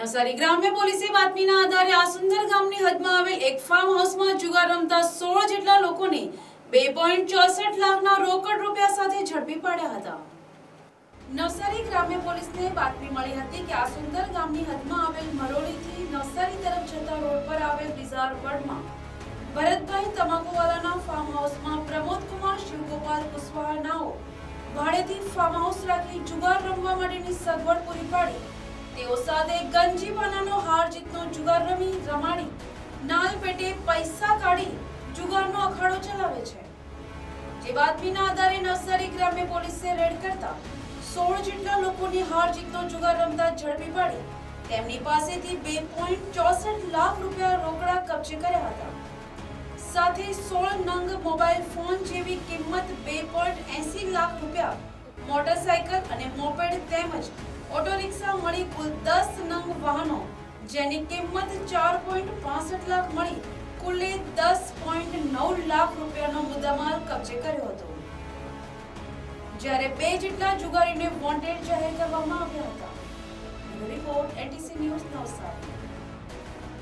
નવસારી ગ્રામ્ય પોલીસે બાતમીના આધારે આસુંદર ગામની હદમાં આવેલ એક ફાર્મ હાઉસમાં જુગાર રમતા સોળ જેટલા લોકોને બે પોઈન્ટ ચોસઠ લાખના રોકડ રૂપિયા સાથે ઝડપી પાડ્યા હતા. નવસારી ગ્રામ્ય પોલીસને બાતમી મળી હતી કે આસુંદર ગામની હદમાં આવેલ મરોડીથી નવસારી તરફ જતા રોડ પર આવેલ રિઝાર વર્ડમાં ભરતભાઈ તમાકુવાલાના ફાર્મ હાઉસમાં પ્રમોદકુમાર શિવગોપાલ કુશવાહા નાઓ ભાડેથી ફાર્મ હાઉસ રાખી જુગાર રમવા માટેની સગવડ પૂરી પાડી સાથે ગંજીપનાનો હાર જીતનો જુગાર રમી રમાડી. નાલ પેટે પૈસા કાઢી જુગારનો અખાડો ચલાવે છે. જે બાતમીના આધારે નવસારી ગ્રામ્ય પોલીસે રેડ કરતા સોળ જેટલા લોકોની હાર જીતનો જુગાર રમતા ઝડપી પાડી. તેમની પાસેથી બે પોઈન્ટ ચોસઠ લાખ રૂપિયા રોકડા કબજે કર્યા હતા. સાથે સોળ નંગ મોબાઈલ ફોન જેવી કિંમત બે પોઈન્ટ એસી લાખ રૂપિયા, મોટરસાયકલ અને મોપેડ તેમજ ઓટો રિક્ષા મળી કુલ દસ નંગ વાહનો, જેની કિંમત ચાર પોઈન્ટ પાસઠ લાખ મળી, કુલે દસ પોઈન્ટ નવ લાખ રૂપિયાનો મુદ્દામાલ કબજે કર્યો હતો. જ્યારે બે જેટલા જુગારીને વોન્ટેડ જાહેર કરવામાં આવ્યા હતા. Report ATC news Navsari.